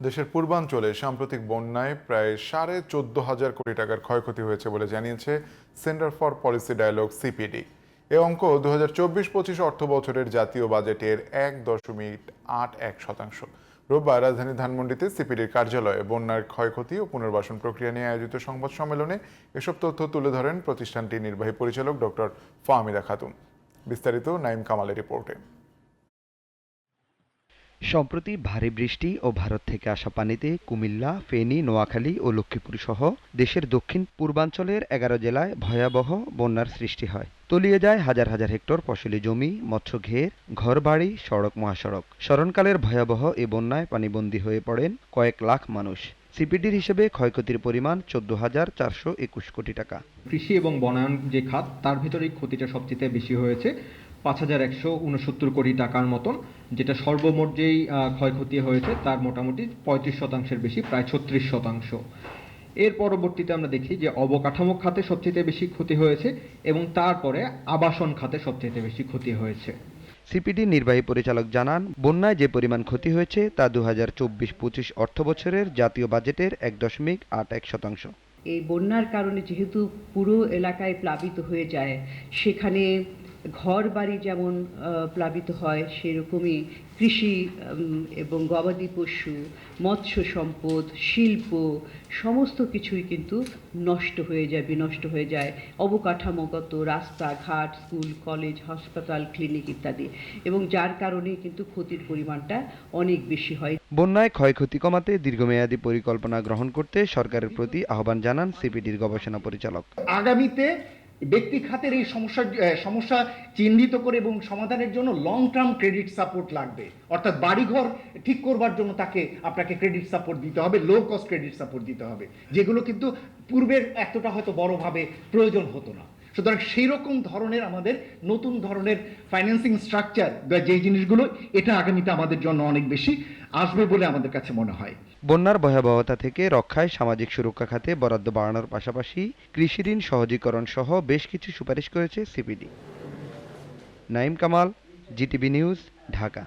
দেশের পূর্বাঞ্চলে সাম্প্রতিক বন্যায় প্রায় সাড়ে চোদ্দ হাজার কোটি টাকার ক্ষয়ক্ষতি হয়েছে বলে জানিয়েছে Centre for Policy Dialogue CPD. এ অঙ্ক দু হাজার চব্বিশ পঁচিশ অর্থ বছরের জাতীয় বাজেটের এক দশমিক আট এক শতাংশ। রোববার রাজধানী ধানমন্ডিতে সিপিডির কার্যালয়ে বন্যার ক্ষয়ক্ষতি ও পুনর্বাসন প্রক্রিয়া নিয়ে আয়োজিত সংবাদ সম্মেলনে এসব তথ্য তুলে ধরেন প্রতিষ্ঠানটির নির্বাহী পরিচালক ডক্টর ফাহমিদা খাতুন। বিস্তারিত নাইম কামালের রিপোর্টে। সম্প্রতি ভারী বৃষ্টি ও ভারত থেকে আসা পানিতে কুমিল্লা, ফেনী, নোয়াখালী ও লক্ষ্মীপুর সহ দেশের দক্ষিণ পূর্বাঞ্চলের এগারো জেলায় ভয়াবহ বন্যার সৃষ্টি হয়। তলিয়ে যায় হাজার হাজার হেক্টর ফসলি জমি, মৎস্য ঘের, ঘরবাড়ি, সড়ক মহাসড়ক। স্মরণকালের ভয়াবহ এ বন্যায় পানিবন্দী হয়ে পড়েন কয়েক লাখ মানুষ। সিপিডির হিসেবে ক্ষয়ক্ষতির পরিমাণ চোদ্দ হাজার চারশো একুশ কোটি টাকা। কৃষি এবং বনায়ন যে খাত, তার ভিতরেই ক্ষতিটা সবচেয়ে বেশি হয়েছে। পাঁচ হাজার একশো উনসত্তর কোটি টাকার মতন যেটা সর্বমোট যেই ক্ষয়ক্ষতি হয়েছে তার মোটামুটি পঁয়ত্রিশ শতাংশের বেশি প্রায় ছত্রিশ শতাংশ। এর পরবর্তীতে আমরা দেখি যে অবকাঠামো খাতে সবচেয়ে বেশি ক্ষতি হয়েছে এবং তারপরে আবাসন খাতে সবচেয়ে বেশি ক্ষতি হয়েছে। সিপিডি নির্বাহী পরিচালক জানান বন্যায় যে পরিমাণ ক্ষতি হয়েছে তা দু হাজার চব্বিশ পঁচিশ অর্থ বছরের জাতীয় বাজেটের এক দশমিক আট এক শতাংশ। এই বন্যার কারণে যেহেতু পুরো এলাকায় প্লাবিত হয়ে যায় সেখানে ঘর বাড়ি যেমন প্লাবিত হয় সেরকমই কৃষি এবং গবাদি পশু মৎস্য সম্পদ শিল্প সমস্ত কিছুই কিন্তু নষ্ট হয়ে যায় বিনষ্ট হয়ে যায়। অবকাঠামোগত রাস্তাঘাট স্কুল কলেজ হাসপাতাল ক্লিনিক ইত্যাদি। এবং যার কারণে কিন্তু ক্ষতির পরিমাণটা অনেক বেশি হয়। বন্যায় ক্ষয়ক্ষতি কমাতে দীর্ঘমেয়াদী পরিকল্পনা গ্রহণ করতে সরকারের প্রতি আহ্বান জানান সিপিডির গবেষণা পরিচালক। আগামীতে ব্যক্তি খাতের এই সমস্যা সমস্যা চিহ্নিত করে এবং সমাধানের জন্য লং টার্ম ক্রেডিট সাপোর্ট লাগবে। অর্থাৎ বাড়িঘর ঠিক করবার জন্য তাকে, আপনাকে ক্রেডিট সাপোর্ট দিতে হবে লো কস্ট ক্রেডিট সাপোর্ট দিতে হবে। যেগুলো কিন্তু পূর্বের এতটা হয়তো বড়ভাবে প্রয়োজন হতো না। সুতরাং সেই রকম ধরনের আমাদের নতুন ধরনের ফাইন্যান্সিং স্ট্রাকচার যে জিনিসগুলো, এটা আগামীতে আমাদের জন্য অনেক বেশি আসবে বলে আমাদের কাছে মনে হয়। বন্যার ভয়াবহতা থেকে রক্ষায় সামাজিক সুরক্ষা খাতে বরাদ্দ বাড়ানোর পাশাপাশি কৃষি ঋণ সহজীকরণ সহ বেশ কিছু সুপারিশ করেছে CPD. Naim Kamal, GTV news, Dhaka.